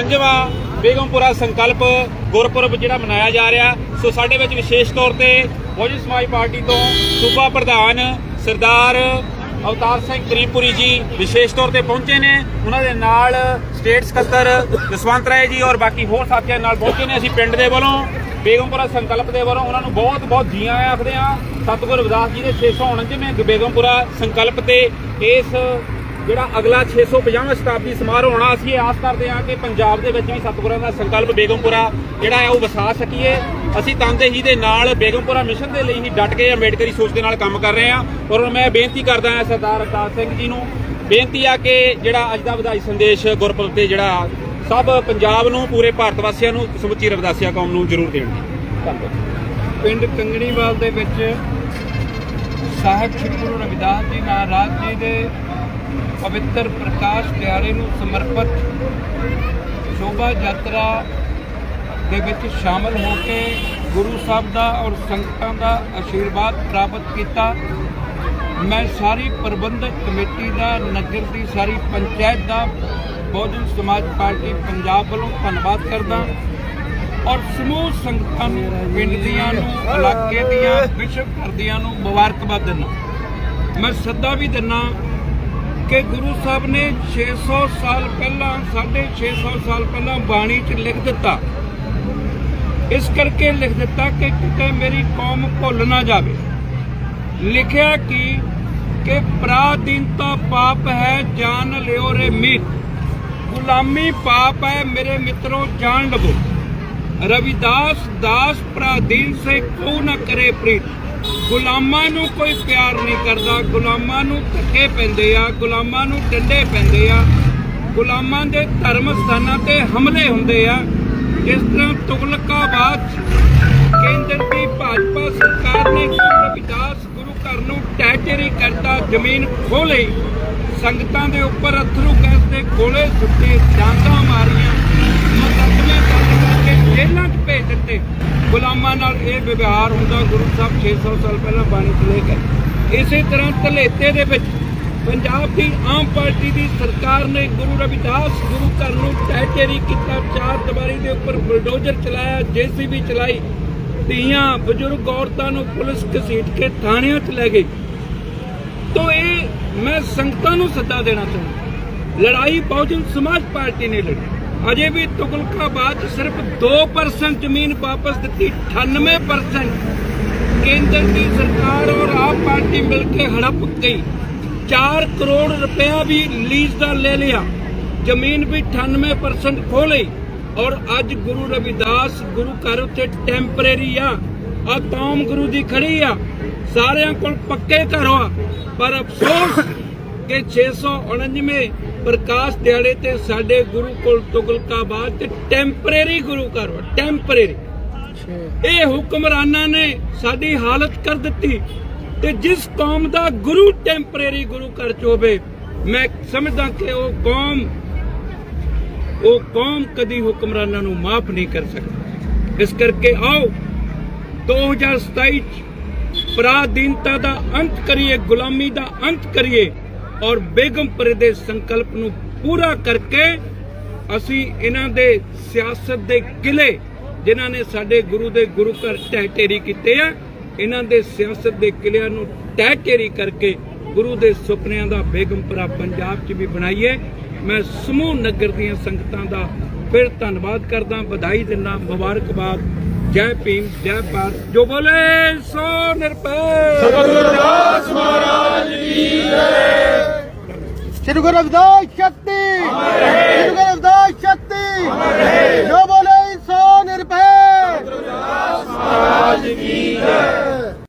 ਪੰਜਵਾਂ ਬੇਗਮਪੁਰਾ ਸੰਕਲਪ ਗੁਰਪੁਰਬ ਜਿਹੜਾ ਮਨਾਇਆ ਜਾ ਰਿਹਾ। ਸੋ ਸਾਡੇ ਵਿੱਚ ਵਿਸ਼ੇਸ਼ ਤੌਰ ਤੇ ਬਹੁਜਨ ਸਮਾਜ ਪਾਰਟੀ ਤੋਂ ਸੂਬਾ ਪ੍ਰਧਾਨ ਸਰਦਾਰ ਅਵਤਾਰ ਸਿੰਘ ਕਰੀਮਪੁਰੀ ਜੀ ਵਿਸ਼ੇਸ਼ ਤੌਰ ਤੇ ਪਹੁੰਚੇ ਨੇ। ਉਹਨਾਂ ਦੇ ਨਾਲ ਸਟੇਟ ਸਕੱਤਰ ਜਸਵੰਤ ਰਾਏ ਜੀ ਔਰ ਬਾਕੀ ਹੋਰ ਸਾਥੀਆਂ ਨਾਲ ਪਹੁੰਚੇ ਨੇ ਅਸੀਂ ਪਿੰਡ ਦੇ ਵੱਲੋਂ, ਬੇਗਮਪੁਰਾ ਸੰਕਲਪ ਦੇ ਵੱਲੋਂ। ਉਹਨਾਂ ਨੂੰ ਬਹੁਤ ਬਹੁਤ ਜੀ ਆਇਆਂ ਆਖਦੇ ਆ। ਸਤਿਗੁਰ ਰਵਿਦਾਸ ਜੀ ਦੇ 649ਵੇਂ ਬੇਗਮਪੁਰਾ ਸੰਕਲਪ ਤੇ ਇਸ ਜਿਹੜਾ ਅਗਲਾ 650ਵਾਂ ਸ਼ਤਾਬਦੀ ਸਮਾਰੋਹ ਹੋਣਾ ਅਸੀਂ ਇਹ ਆਸ ਕਰਦੇ ਹਾਂ ਕਿ ਪੰਜਾਬ ਦੇ ਵਿੱਚ ਵੀ ਸਤਿਗੁਰਾਂ ਦਾ ਸੰਕਲਪ ਬੇਗਮਪੁਰਾ ਜਿਹੜਾ ਹੈ ਉਹ ਵਸਾ ਸਕੀਏ। ਅਸੀਂ ਤਨਦੇਹੀ ਦੇ ਨਾਲ ਬੇਗਮਪੁਰਾ ਮਿਸ਼ਨ ਦੇ ਲਈ ਹੀ ਡਟ ਕੇ ਅੰਬੇਡਕਰੀ ਸੋਚ ਦੇ ਨਾਲ ਕੰਮ ਕਰ ਰਹੇ ਹਾਂ। ਔਰ ਹੁਣ ਮੈਂ ਬੇਨਤੀ ਕਰਦਾ ਹਾਂ ਸਰਦਾਰ ਅਵਤਾਰ ਸਿੰਘ ਜੀ ਨੂੰ, ਬੇਨਤੀ ਆ ਕਿ ਜਿਹੜਾ ਅੱਜ ਦਾ ਵਧਾਈ ਸੰਦੇਸ਼ ਗੁਰਪੁਰਬ ਤੇ ਜਿਹੜਾ ਸਭ ਪੰਜਾਬ ਨੂੰ, ਪੂਰੇ ਭਾਰਤ ਵਾਸੀਆਂ ਨੂੰ, ਸਮੁੱਚੀ ਰਵਿਦਾਸੀਆ ਕੌਮ ਨੂੰ ਜ਼ਰੂਰ ਦੇਣਗੇ। ਧੰਨਵਾਦ। ਪਿੰਡ ਕੰਗਣੀਵਾਲ ਦੇ ਵਿੱਚ ਸਾਹਿਬ ਸ੍ਰੀ ਗੁਰੂ ਰਵਿਦਾਸ ਜੀ ਮਹਾਰਾਜ ਜੀ ਦੇ ਪਵਿੱਤਰ ਪ੍ਰਕਾਸ਼ ਪਿਆਰੇ ਨੂੰ ਸਮਰਪਿਤ ਸ਼ੋਭਾ ਯਾਤਰਾ ਦੇ ਵਿੱਚ ਸ਼ਾਮਲ ਹੋ ਕੇ ਗੁਰੂ ਸਾਹਿਬ ਦਾ ਔਰ ਸੰਗਤਾਂ ਦਾ ਆਸ਼ੀਰਵਾਦ ਪ੍ਰਾਪਤ ਕੀਤਾ। ਮੈਂ ਸਾਰੀ ਪ੍ਰਬੰਧਕ ਕਮੇਟੀ ਦਾ, ਨਗਰ ਦੀ ਸਾਰੀ ਪੰਚਾਇਤ ਦਾ, ਬਹੁਜਨ ਸਮਾਜ ਪਾਰਟੀ ਪੰਜਾਬ ਵੱਲੋਂ ਧੰਨਵਾਦ ਕਰਦਾ। ਔਰ ਸਮੂਹ ਸੰਗਤਾਂ ਨੂੰ, ਪਿੰਡ ਦੀਆਂ ਨੂੰ, ਇਲਾਕੇ ਦੀਆਂ, ਵਿਸ਼ਵ ਕਰਦੀਆਂ ਨੂੰ ਮੁਬਾਰਕਬਾਦ ਦਿੰਦਾ। ਮੈਂ ਸੱਦਾ ਵੀ ਦਿੰਦਾ ਕਿ ਗੁਰੂ ਸਾਹਿਬ ਨੇ 600 ਸਾਲ ਪਹਿਲਾਂ 650 ਸਾਲ ਪਹਿਲਾਂ ਬਾਣੀ 'ਚ ਲਿਖ ਦਿੱਤਾ। ਇਸ ਕਰਕੇ ਲਿਖ ਦਿੱਤਾ ਕਿ ਕਿਤੇ ਮੇਰੀ ਕੌਮ ਭੁੱਲ ਨਾ ਜਾਵੇ। ਲਿਖਿਆ ਕਿ ਕਿ ਪਰਾਧੀਨਤਾ ਪਾਪ ਹੈ, ਜਾਨ ਲਿਓ ਰੇ ਮੀਤ। ਗੁਲਾਮੀ ਪਾਪ ਹੈ, ਮੇਰੇ ਮਿੱਤਰੋ ਜਾਣ ਲਵੋ। ਰਵਿਦਾਸ ਦਾਸ ਪਰਾਧੀਨ ਸੇ ਕੋ ਨਾ ਕਰੇ ਪ੍ਰੀਤ। ਗੁਲਾਮਾਂ ਨੂੰ ਕੋਈ ਪਿਆਰ ਨਹੀਂ ਕਰਦਾ। ਗੁਲਾਮਾਂ ਨੂੰ ਧੱਕੇ ਪੈਂਦੇ ਆ, ਗੁਲਾਮਾਂ ਨੂੰ ਡੰਡੇ ਪੈਂਦੇ ਆ। ਗੁਲਾਮਾਂ ਦੇ ਧਰਮ ਸਥਾਨਾਂ ਤੇ ਹਮਲੇ ਹੁੰਦੇ ਆ। ਜਿਸ ਤਰ੍ਹਾਂ ਤੁਗਲਕਾਬਾਦ ਕੇਂਦਰ ਦੀ ਭਾਜਪਾ ਸਰਕਾਰ ਨੇ ਰਵਿਦਾਸ ਗੁਰੂ ਘਰ ਨੂੰ ਟੈਚਰੀ ਕਰਤਾ, ਜ਼ਮੀਨ ਖੋਹ ਲਈ। ਸੰਗਤਾਂ ਦੇ ਉੱਪਰ ਅਥਰੂ ਗੈਸ ਦੇ ਗੋਲੇ ਸੁੱਟੇ, ਡਾਂਗਾ ਮਾਰੀਆਂ। ਮੁਕੱਦਮੇ ਦਰਜ 'ਚ ਗੁਲਾਮਾਂ ਨਾਲ ਇਹ ਵਿਵਹਾਰ ਹੁੰਦਾ, ਗੁਰੂ ਸਾਹਿਬ 600 ਸਾਲ ਪਹਿਲਾਂ ਬਾਣੀ 'ਚ ਲੈ ਕੇ ਇਸੇ ਤਰ੍ਹਾਂ ਧਲੇਤੇ ਦੇ ਵਿੱਚ ਪੰਜਾਬ ਦੀ ਆਮ ਪਾਰਟੀ ਦੀ ਸਰਕਾਰ ਨੇ ਗੁਰੂ ਰਵਿਦਾਸ, ਗੁਰੂ ਘਰ ਨੂੰ ਟੈਚਰੀ ਕੀਤਾ, ਚਾਰ ਦੀਵਾਰੀ ਦੇ ਉੱਪਰ ਬੁਲਡੋਜ਼ਰ ਚਲਾਇਆ, ਜੀਸੀਬੀ ਚਲਾਈ। ਧੀਆਂ, ਬਜ਼ੁਰਗ ਔਰਤਾਂ ਨੂੰ ਪੁਲਿਸ ਘਸੀਟ ਕੇ ਥਾਣਿਆਂ 'ਚ ਲੈ ਗਈ ਤੋਂ ਇਹ ਮੈਂ ਸੰਗਤਾਂ ਨੂੰ ਸੱਦਾ ਦੇਣਾ ਚਾਹੁੰਦਾ। ਲੜਾਈ ਬਹੁਜਨ ਸਮਾਜ ਪਾਰਟੀ ਨੇ ਲੜੀ। ਅਜੇ ਵੀ ਤੁਗਲਕਾਬਾਦ ਸਿਰਫ 2% ਜ਼ਮੀਨ ਵਾਪਸ ਦਿੱਤੀ 98% ਕੇਂਦਰ ਦੀ ਸਰਕਾਰ ਔਰ ਆਪ ਪਾਰਟੀ ਮਿਲ ਕੇ ਹੜਪ ਗਈ। 4 ਕਰੋੜ ਰੁਪਇਆ ਵੀ ਲੀਜ਼ ਦਾ ਲੈ ਲਿਆ। ਜ਼ਮੀਨ ਵੀ 98% ਖੋ ਲਈ। ਔਰ ਅੱਜ ਗੁਰੂ ਰਵਿਦਾਸ, ਗੁਰੂ ਘਰ ਉੱਤੇ ਟੈਂਪਰੇਰੀ ਆ। ਆ ਕੌਮ ਗੁਰੂ ਦੀ ਖੜੀ ਆ। ਸਾਰਿਆਂ ਕੋਲ ਪੱਕੇ ਘਰ ਆ। ਪਰ ਅਫਸੋਸ ਕਿ 649ਵੇਂ ਪ੍ਰਕਾਸ਼ ਦਿਹਾੜੇ ਤੇ ਸਾਡੇ ਗੁਰੂ ਕੋਲ ਤੁਗਲਕਾਬਾਦ ਤੇ ਟੈਂਪਰੇਰੀ ਗੁਰੂ ਘਰ ਟੈਂਪਰੇਰੀ ਇਹ ਹੁਕਮਰਾਨਾਂ ਨੇ ਸਾਡੀ ਹਾਲਤ ਕਰ ਦਿੱਤੀ ਤੇ ਜਿਸ ਕੌਮ ਦਾ ਗੁਰੂ ਟੈਂਪਰੇਰੀ ਗੁਰੂ ਘਰ ਚ ਹੋਵੇ ਮੈਂ ਸਮਝਦਾ ਕਿ ਉਹ ਕੌਮ ਉਹ ਕੌਮ ਕਦੀ ਹੁਕਮਰਾਨਾਂ ਨੂੰ ਮਾਫ ਨਹੀਂ ਕਰ ਸਕਦੀ। ਇਸ ਕਰਕੇ ਆਓ 2027 ਚ ਪਰਾਧੀਨਤਾ ਦਾ ਅੰਤ ਕਰੀਏ ਗੁਲਾਮੀ ਦਾ ਅੰਤ ਕਰੀਏ। ਔਰ ਬੇਗਮਪੁਰੇ ਦੇ ਸੰਕਲਪ ਨੂੰ ਪੂਰਾ ਕਰਕੇ ਅਸੀਂ ਇਹਨਾਂ ਦੇ ਸਿਆਸਤ ਦੇ ਕਿਲੇ ਜਿਨ੍ਹਾਂ ਨੇ ਸਾਡੇ ਗੁਰੂ ਦੇ ਗੁਰੂ ਘਰ ਢਹਿ ਢੇਰੀ ਕੀਤੇ ਆ, ਇਹਨਾਂ ਦੇ ਸਿਆਸਤ ਦੇ ਕਿਲਿਆਂ ਨੂੰ ਢਹਿ ਢੇਰੀ ਕਰਕੇ ਗੁਰੂ ਦੇ ਸੁਪਨਿਆਂ ਦਾ ਬੇਗਮਪੁਰਾ ਪੰਜਾਬ 'ਚ ਵੀ ਬਣਾਈਏ। ਮੈਂ ਸਮੂਹ ਨਗਰ ਦੀਆਂ ਸੰਗਤਾਂ ਦਾ ਫਿਰ ਧੰਨਵਾਦ ਕਰਦਾ। ਵਧਾਈ ਦਿੰਦਾ। ਮੁਬਾਰਕਬਾਦ। ਜੈ ਭੀਮ ਜੈ ਭਾਰਤ। ਜੋ ਬੋਲੇ ਸੋ ਨਿਰਭੈ ਸ੍ਰੀ ਗੁਰੂ ਰਵਿਦਾਸ